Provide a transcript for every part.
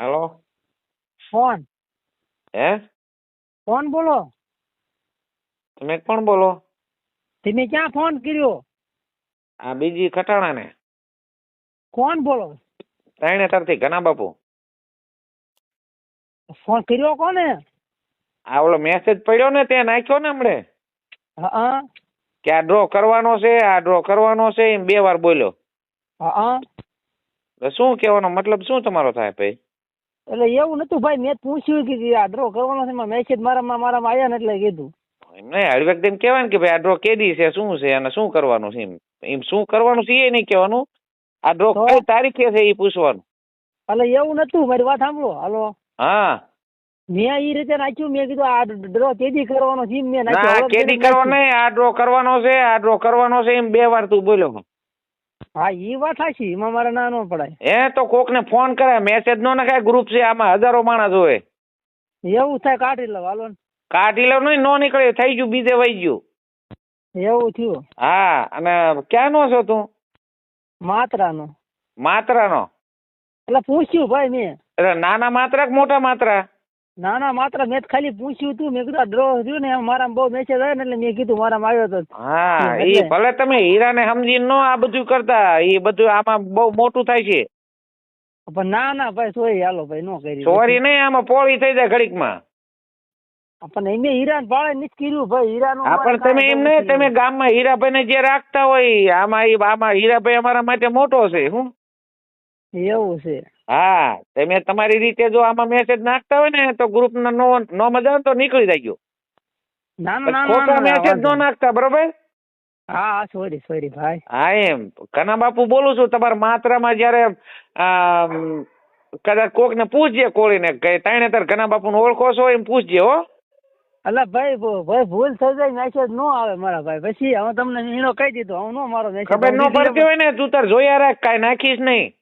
હાલો કોણ હે કોણ બોલો તમે કોણ બોલો તમે ક્યાં ફોન કર્યો આ બીજી ખટાણા ને કોણ બોલો ત્રણે તરથી ઘના બાપુ ફોન કર્યો કોને આ ઓલો મેસેજ પડ્યો ને તે નાખ્યો ને હમણે હા કે આ ડ્રો કરવાનો છે આ ડ્રો કરવાનો છે એમ બે વાર બોલ્યો. હા શું કહેવાનો મતલબ શું તમારો થાય ભાઈ? એટલે એવું નતું ભાઈ મેં પૂછ્યું કે આ ડ્રો કરવાનો છે મેસેજ મારામાં મારામાં આવ્યા ને એટલે કીધું. એમ નહીં હળવેક તેમ કહેવાય ને કે ભાઈ આ ડ્રો કેદી છે શું છે અને શું કરવાનું છે એમ. એમ શું કરવાનું છે એ નહીં કહેવાનું. આ ડ્રો? કઈ તારીખે છે એ પૂછવાનું. એટલે એવું નતું મારી વાત સાંભળો હાલો. હા. મેં એ રીતે નાખ્યું મેં કીધું આ ડ્રો કેદી કરવાનો છે મેં કેદી કરવાનો નહીં આ ડ્રો કરવાનો છે આ ડ્રો કરવાનો છે એમ બે વાર તું બોલ્યો. હા ઈ વાત સાચી એમાં મારે ના નો પડાય. એ તો કોકને ફોન કરે મેસેજ નો નખાય ગ્રુપ છે આમાં હજારો માણસ હોય. એવું થાય કાઢી લઉં હાલો કાઢી લો નહીં નો નીકળે થઈ ગયું બીજે વહી ગયું. એવું થયું? હા અને ક્યાંનો છો તું? માત્રાનો. માત્રાનો. એટલે પૂછ્યું ભાઈ મેં. એટલે નાના માત્રા કે મોટા માત્રા? ના ના માત્ર મેં ખાલી પૂછ્યું તું. મેં કીધું ડ્રો થયું ને મારા બહુ મેસેજ આવ્યો ને એટલે મેં કીધું મારા આવ્યો હતો હા એ ભલે તમે હીરાને સમજી નો આ બધું કરતા એ બધું આમાં બહુ મોટું થાય છે. પણ ના ના ભાઈ સોરી હાલો ભાઈ નો કરી સોરી નહીં આમાં પોળી થઈ જાય ઘડીકમાં. પણ એમને હીરા ભાડે નથી કર્યું ભાઈ હીરાનું પણ તમે એમ નહીં તમે ગામમાં હીરાભાઈને જે રાખતા હોય આમાં એ આમાં હીરાભાઈ અમારા માટે મોટો છે હું? એવું છે. હા તમે તમારી રીતે જો આમાં મેસેજ નાખતા હોય ને તો ગ્રુપ નો નો મજા આવે તો નીકળી જાય ગયો. ના ના ના, ખોટા ના ના મેસેજ નો નાખતા બરોબર? હા સોરી સોરી ભાઈ. હા એમ. કના બાપુ બોલું છું તમારા માત્રામાં જયારે કદાચ કોક ને પૂછજે કોળીને કે તાણે તાર ઘના બાપુ ઓળખો છો એમ પૂછજે હો. અલા ભાઈ ભાઈ ભૂલ થઈ જાય મેસેજ નો આવે મારા ભાઈ. પછી હવે તમને નીણો કહી દીધો હું નો મારો મેસેજ ખબર નો પડતી હોય ને તું તાર જોયા રાખ કઈ નાખીશ નહીં.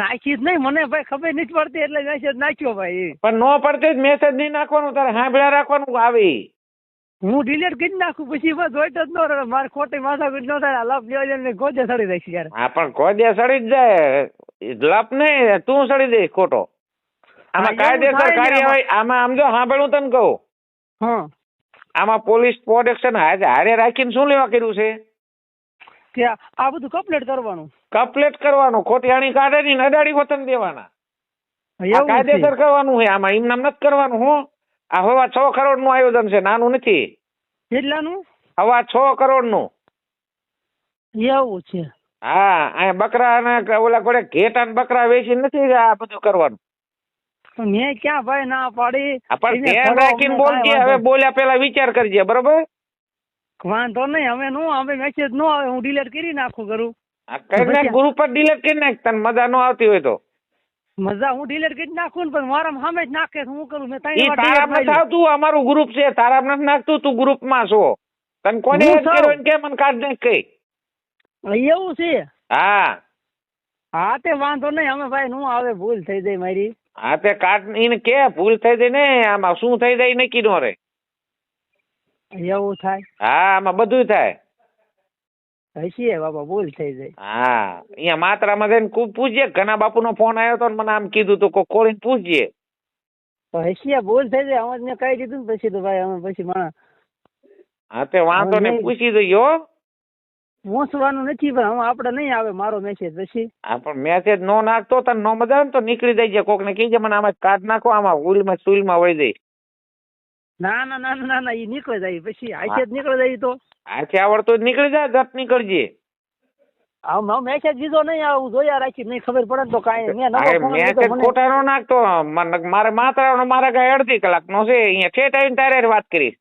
નાખીશ નહીં. મને ભાઈ ખબર નથી પડતી એટલે મેસેજ નાખ્યો ભાઈ પણ નો પડતી જ મેસેજ નહીં નાખવાનું તારે સાંભળ્યા રાખવાનું આવી. હું ડિલીટ કરી નાખું પછી બસ જોઈતો જ ન રહે. મારે ખોટી માથા માથાકૂટ ન થાય. લપ લેવા જઈને ગોદે સડી દઈશ યાર. હા પણ ગોદે સડી જ જાય. લપ નહીં તું સડી દઈશ ખોટો. આમાં કાયદેસર કાર્યવાહી આમાં. આમ જો સાંભળું તને કહું. હા. આમાં પોલીસ પ્રોટેક્શન હારે રાખીને શું લેવા કર્યું છે? કે આ બધું કમ્પ્લીટ કરવાનું. કપલેટ કરવાનું. ખોટી આણી કાઢે ની અડાડી વતન દેવાના. કાયદેસર કરવાનું હોય આમાં એમ નામ નથી કરવાનું હું. આ હવા છ કરોડનું આયોજન છે નાનું નથી. કેટલાનું? હવા છ કરોડનું એવું છે. હા અહીંયા બકરા અને ઓલા કોડે ઘેટા ને બકરા વેચી નથી આ બધું કરવાનું. મેં ક્યાં ભાઈ ના પાડી? પણ ધ્યાન રાખીને બોલજે હવે બોલ્યા પેલા વિચાર કરજે બરોબર? વાંધો નહીં હવે નો હવે મેસેજ નો આવે હું ડિલીટ કરી નાખું કરું આ કરી નાખ ગ્રુપ પર ડિલીટ કરી નાખ તને મજા નો આવતી હોય તો. મજા હું ડિલીટ કરી નાખું ને પણ મારા સામે જ નાખે હું કરું? મેં ત્રણ વાર તારા નથી. આવતું અમારું ગ્રુપ છે તારા નથી નાખતું તું ગ્રુપમાં છો. તને કોને હેલ્પ. કર્યો કે મને કાઢ નાખ કઈ? એવું છે? હા. હા તે વાંધો નહીં અમે ભાઈ નું આવે ભૂલ થઈ જાય મારી. હા તે કાઢ એને કે ભૂલ થઈ જાય ને આમાં શું થઈ જાય નક્કી નો રે એવું થાય? હા આમાં બધું થાય. હસીએ બાબા ભૂલ થઈ જાય. હા અહીંયા માત્રામાં જઈને ખૂબ પૂછજે. ઘણા બાપુનો ફોન આવ્યો તો મને આમ કીધું તો કોઈ ખોલીને પૂછજે. હસીએ ભૂલ થઈ જાય. અમે મેં કહી દીધું ને પછી તો ભાઈ અમે પછી માણસ. હા તે વાંધો ને. પૂછી દઈએ હો. મોસવાનું નથી પણ હવે આપણે નહીં આવે મારો મેસેજ પછી. હા પણ મેસેજ નો નાખતો તને નો મજા આવે ને તો નીકળી જાય. કોક ને કહીજે મને આમાં કાઢ નાખો આમાં ઉલમાં સુલમાં વળી જાય. ના ના ના ના, ના એ નીકળી જાય. પછી આખે જ નીકળે જાય તો. આથી આવડતો નીકળી જાય જટ નીકળજે. આમ મેસેજ દીધો નહીં આવું જોયા રાખી નહીં ખબર પડે તો કાંઈ મેં નવો મેસેજ મને. ખોટા નો નાખતો. મારે માત્ર મારે કઈ અડધી કલાક નો છે અહીંયા ઠેઠ આવીને તારે વાત કરીશ.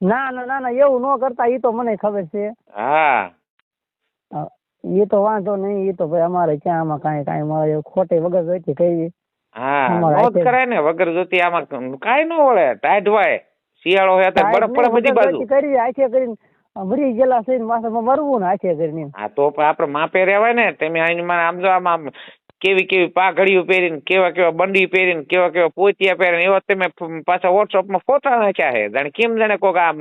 ના ના ના ના એવું ન કરતા એ તો મને ખબર છે. હા. એ તો વાંધો નહીં એ તો ભાઈ અમારે ક્યાં આમાં કાંઈ કાંઈ મારે ખોટે વગર જોઈતી કઈ. હા અમારે નો જ. હાથે- કરાય ને વગર જોતી આમાં કાઈ ન વળે શિયાળો હોય તો બરફ પડે બધી બાજુ. કરી આખે કરીને મરી ગયેલા છે માથામાં મરવું ને આખે કરીને હા તો આપણે માપે રહેવાય ને તમે આની મને આમ જો આમ કેવી કેવી પાઘડીઓ પહેરીને કેવા કેવા બંડી પહેરીને કેવા કેવા પોતિયા પહેરીને એવા તમે પાછા પાછા વોટ્સઅપમાં ફોટા નાખ્યા છે. જાણે કેમ જાણે કોક આમ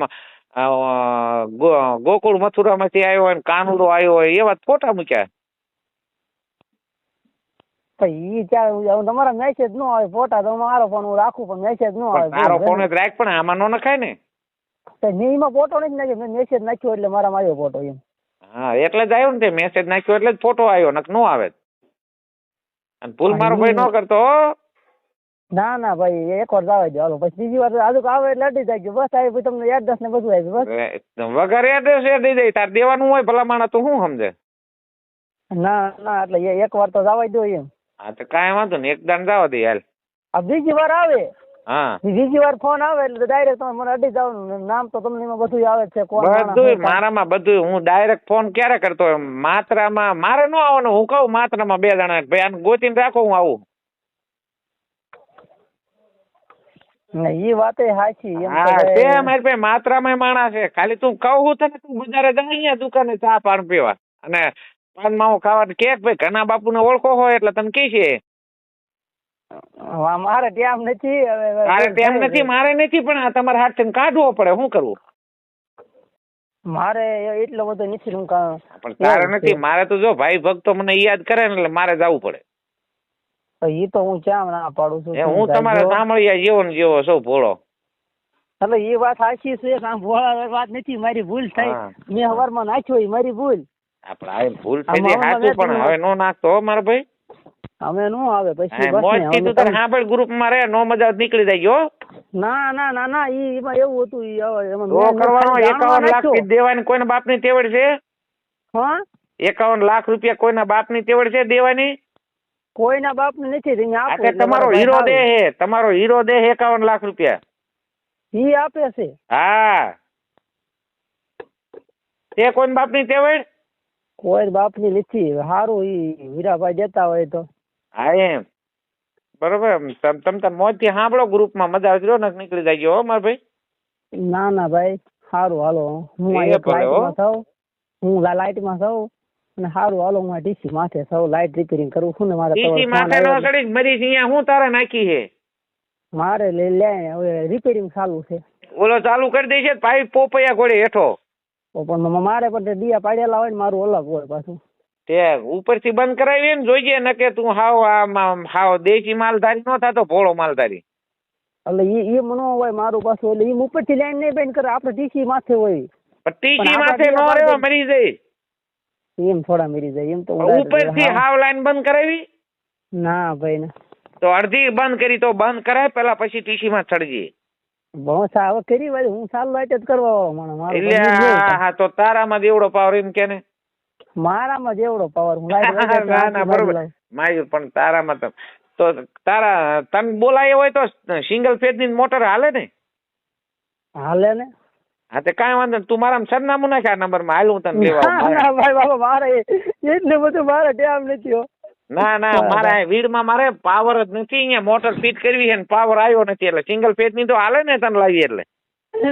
ગોકુળ મથુરા મથુરામાંથી આવ્યો હોય કાનુડો આવ્યો હોય એવા ફોટા મૂક્યા. તમારા મેસેજ નો આવે ફોટા તો મારો ફોન હું રાખું પણ મેસેજ નો આવે. મારો ફોન જ રાખ પણ આમાં નો નખાય ને. તો મેં એમાં ફોટો નથી નાખ્યો મેં મેસેજ નાખ્યો એટલે મારા આવ્યો ફોટો એમ. હા એટલે જ આવ્યો ને તે મેસેજ નાખ્યો એટલે જ ફોટો આવ્યો નક નો આવે. અને ભૂલ મારો ભાઈ નો કરતો ના ના ભાઈ એક વાર જવા દે હાલો. પછી બીજી વાર આજુ આવે એટલે અડી જાય બસ આવી પછી તમને એડ્રેસ ને બધું આવી બસ. વગર એડ્રેસ એ દઈ જાય તાર દેવાનું હોય ભલા માણસ તો શું સમજે? ના ના એટલે એક વાર તો જવા દો એમ. હા તો કાંઈ વાંધો નહીં. એક દાન જવા દે હાલ. આ બીજી વાર આવે. હા. બીજી વાર ફોન આવે એટલે ડાયરેક્ટ મને અડી જવાનું નામ તો તમને એમાં બધું આવે છે બધું મારામાં બધું હું ડાયરેક્ટ ફોન ક્યારે કરતો હોય? માત્રામાં મારે ન આવવાનું હું કહું માત્રામાં બે જણા ભાઈ આને ગોતીને રાખો હું આવું. ને ઈ વાતે સાચી હા તે મારી પાસે માત્રામાં માણસ છે. ખાલી તું કહું તને તું બજારે જા અહીંયા દુકાને ચા પાન પીવા. અને પાન માવો ખાવા કે ભાઈ ઘણા બાપુ ને ઓળખો હોય એટલે તમે કે છે. મારે ટેમ નથી મારે ટેમ નથી મારે નથી પણ આ તમારે હાથ કાઢવો પડે શું કરવું મારે એટલો બધો નથી હું પણ તારે નથી મારે તો જો ભાઈ ભક્તો મને યાદ કરે ને એટલે મારે જવું પડે. એ તો હું ચા ના પાડું છું હું તમારે સાંભળ્યા જેવો ને જેવો સૌ ભોળો. એટલે એ વાત સાચી છે ભોળા વાત નથી મારી ભૂલ થઈ. મેં હવારમાં નાખ્યો મારી ભૂલ. આપણે ભૂલ થઈ સાચું પણ હવે નો નાખતો મારો ભાઈ. અમે નો આવે પછી મોજ કીધું થી અમે તું તારે તમે- સાંભળ નો મજા નીકળી જાય ગયો ના ના ના ના ઈ એમાં એવું હતું ઈ એમાં તો કરવાનો ખાલી જાણવા એકાવન લાખ નાખ્યો. થી દેવાની કોઈના બાપની તેવડ છે? હા? એકાવન લાખ રૂપિયા કોઈના બાપની તેવડ છે દેવાની? કોઈના બાપ ને નથી એટલે તમારો હીરો દે હે તમારો હીરો દે હે એકાવન લાખ રૂપિયા. ઈ આપે છે. હા. તે કોઈના બાપની તેવડ? કોઈ બાપની નથી. સારું ઈ વીરાભાઈ દેતા હોય તો. હા એમ. બરોબર. તમ તમ મોજથી સાંભળો ગ્રુપમાં મજા આવતી ને નીકળી જાય ગયો હો મારા ભાઈ. ના ના ભાઈ. સારું હાલો. હું લાઈટમાં ભલે હો. હું લાઈટમાં લાઇટમાં અને સારું હાલો હું ડીસી માથે છું લાઈટ રિપેરિંગ કરું છું ને મારે ડીસી માથે નો. ચડી મરી અહીંયા હું તારે નાખી છે મારે લે લે હવે રિપેરિંગ ચાલુ છે. ઓલો ચાલુ કરી દે છે પાઇપ પોપૈયા ઘોડે હેઠો. તો પણ મારે પણ દિયા પાડેલા હોય ને મારું અલગ હોય પાછું. તે ઉપરથી બંધ કરાવી ને જોઈએ ને કે તું હાવ આમ હાવ દેશી માલધારી નો થતો ભોળો માલધારી. એટલે ઈ ઈ મનો હોય મારું પાછું એટલે ઈ ઉપરથી લાઈન નહીં બેન કરે આપણે ટીસી માથે હોય. પણ ટીસી માથે નો દિયા મરી જાય. એમ થોડા મરી જાય એમ તો ઉપરથી. હાવ લાઈન બંધ કરાવી. ના ભાઈ ના. તો અડધી બંધ કરી તો બંધ કરાય પેલા પછી ટીસી માં ચડજી. હવે કરી વાળી હું સારું લાઈટ જ કરવા વાળો એટલે હા તો તારામાં જેવડો પાવર એમ કે ને? મારામાં જેવડો પાવર હું લાઈટ ના ના બરોબર. બાજુ પણ તારામાં તો તો તારા તને બોલાય હોય તો સિંગલ ફેજની મોટર હાલે ને? હાલે ને? હા તે કાંઈ વાંધો. તું મારા સરનામું નાખ આ નંબરમાં હાલ હું તને લેવા ભાઈ બાબા મારે એટલે બધું મારે ટેમ નથી હો. ના ના મારે વીડમાં મારે પાવર જ નથી. અહીંયા મોટર ફિટ કરવી છે ને પાવર આવ્યો નથી એટલે સિંગલ ફેજની તો હાલે ને તને લાવી એટલે.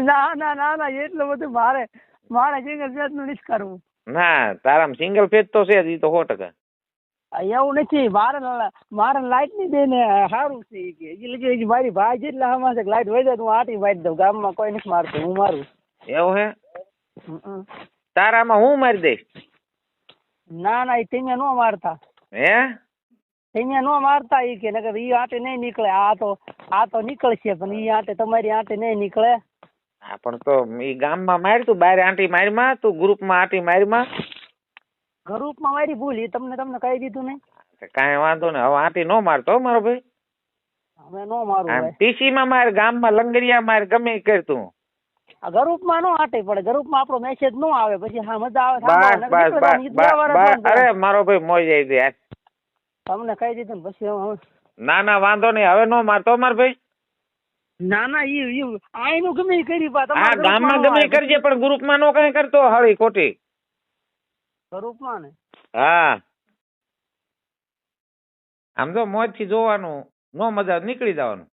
ના ના ના ના એટલું બધું મારે મારે સિંગલ ફેજનું નથી કરવું. ના તારામાં સિંગલ ફેજ તો છે જ એ તો સો ટકા. એવું નથી મારે મારે લાઈટની દે ને સારું છે કે. ઈ લગી મારી ભાઈ જેટલા હમણાં છે લાઈટ હોય જાય હું આટી મારી દઉં ગામમાં કોઈ નથી મારતું હું મારું. એવું હે. તારામાં હું મારી દઈશ? ના ના એ તમે નો મારતા. હે? તમે નો મારતા ઈ કે નકર ઈ આટે નહીં નીકળે. આ તો આ તો નીકળશે પણ ઈ આટે તમારી આટે નહીં નીકળે. હા પણ તો ઈ ગામમાં માર તું બારે આંટી મારીમાં તું ગ્રુપમાં આંટી મારીમાં ગ્રુપમાં મારી ભૂલ ઈ તમને તમને કહી દીધું તે કાંઈ વાંધો નહીં. હવે આંટી નો મારતો મારો ભાઈ. હવે નો મારું પીસી માં માર ગામમાં લંગરિયા માર ગમે કર તું. આ ગ્રુપમાં નો આટે પડે ગ્રુપમાં આપણો મેસેજ નો આવે પછી હા મજા આવે બસ બસ બસ. અરે મારો ભાઈ મોજ આવી દે તમને કહી દીધું ને પછી ના ના વાંધો નહીં હવે નો મારતો માર ભાઈ. ના ના ઈ ઈ આઈનું ગમે કરી પા હા તમારા ગામમાં ગમે કરજે પણ ગ્રુપમાં નો કઈ કરતો હળી ખોટી. ગ્રુપમાં ને? હા. આમ તો મોજથી જોવાનું નો મજા નીકળી જવાનું.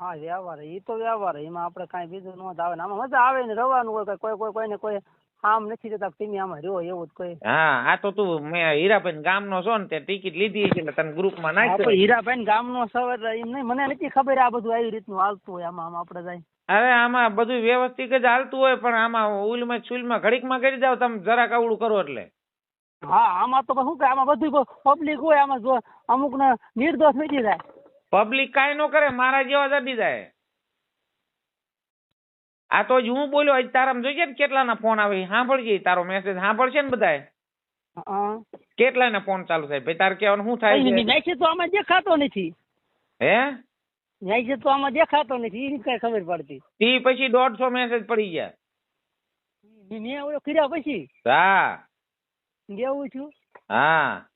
હા વ્યવહાર. ઈ તો વ્યવહાર. એમાં આપણે કાંઈ બીજું નો આવે. ને આમાં મજા આવે ને રવાનું હોય કોઈ કોઈ કોઈને કોઈ આમ નથી જતા તમે આમાં રહ્યો એવું જ કોઈ. હા આ તો તું મેં હીરાભાઈ ગામનો છો ને તે ટિકિટ લીધી છે એટલે તને ગ્રુપમાં નાખ્યો હીરાભાઈ ગામનો છો એટલે એમ નહીં. મને નથી ખબર આ બધું આવી રીતનું હાલતું હોય આમાં આમાં આપણે જાય. અરે આમાં બધું વ્યવસ્થિત જ હાલતું હોય પણ આમાં ઉલમાં ચૂલમાં ઘડીકમાં કરી જાવ તમે જરાક અવળું કરો એટલે. હા આમાં તો શું કે આમાં બધું પબ્લિક હોય આમાં જો અમુક ને નિર્દોષ નથી જાય. પબ્લિક કાંઈ ન કરે મારા જેવા દબી જાય. આ તો જ હું બોલ્યો આજ તારા જોઈએ ને કેટલાના ફોન આવે સાંભળજે તારો મેસેજ સાંભળશે ને બધાય. કેટલાના ફોન ચાલુ થાય? ભાઈ તારે કહેવાનું શું થાય છે? મેસેજ તો આમાં દેખાતો નથી. હે? મેસેજ તો આમાં દેખાતો નથી એની કઈ ખબર પડતી. તી પછી દોઢસો મેસેજ પડી ગયા. મેં ઓલો કર્યા પછી? હા. જેવું છું? હા.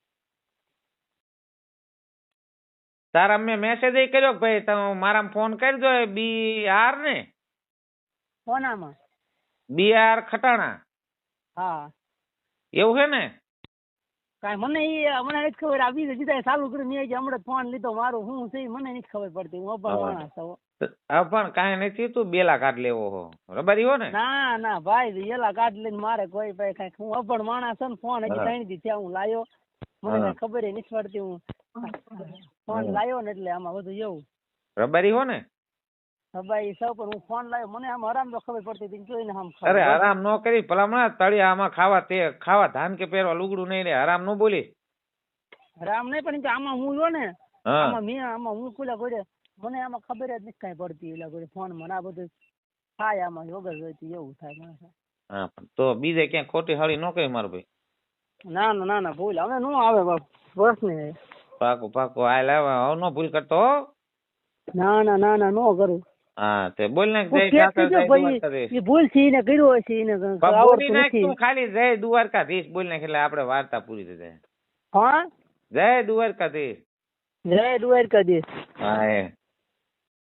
તારા મેં મેસેજ કર્યો કે ભાઈ તમે મારા ફોન કરી દો બી આર ને? કોનામાં બી આર ખટાણા. હા. એવું છે ને? કાઈ મને એ મને નથી ખબર આ બીજે જીતા ચાલુ કર્યું મેં જે હમણાં ફોન લીધો મારો હું છે મને નથી ખબર પડતી હું અભણ માણસ છું. હા પણ કાંઈ નથી તું બેલા કાઢ લેવો હો. રબારી હો ને? ના ના ભાઈ એલા કાઢ લઈને મારે કોઈ ભાઈ કઈ હું અભણ માણસ છું ને ફોન હજી. ત્રણ દી થયા હું લાયો. મને ખબર નથી પડતી હું. ફોન. લાયો ને એટલે આમાં બધું એવું. રબારી હો ને? ભાઈ સૌ પર હું ફોન લાયો. મને આમ આરામ તો ખબર પડતી હતી જોઈને આમ અરે આરામ ન કરી. ભલામણા તળિયા આમાં ખાવા તે ખાવા ધાન કે પહેરવા લુગડું નહીં રે આરામ ન બોલી. આરામ નહીં પણ આમાં હું જો ને આમાં મેં આમાં હું કુલા ગોડે મને આમાં ખબર જ નથી કાંઈ પડતી એટલે ગોડે ફોન મને આ બધું થાય આમાં વગર જોઈતી એવું થાય. હા તો બીજે ક્યાંય ખોટી હાળી ન કરી મારો ભાઈ. ના ના ના ના ભૂલ. હવે નો આવે બસ ને પાકું પાકું. આ લાવ હવે નો ભૂલ કરતો હો. ના ના ના ના નો કરું. હા તે બોલ ને જય ઠાકર જય દ્વારકાધીશ. ભૂલથી એને કર્યું છે પણ આવડતું નથી તું ખાલી જય દ્વારકાધીશ બોલ ને એટલે આપણે વાર્તા પૂરી થઈ જાય. હા? જય દ્વારકાધીશ. જય દ્વારકાધીશ. હા એ.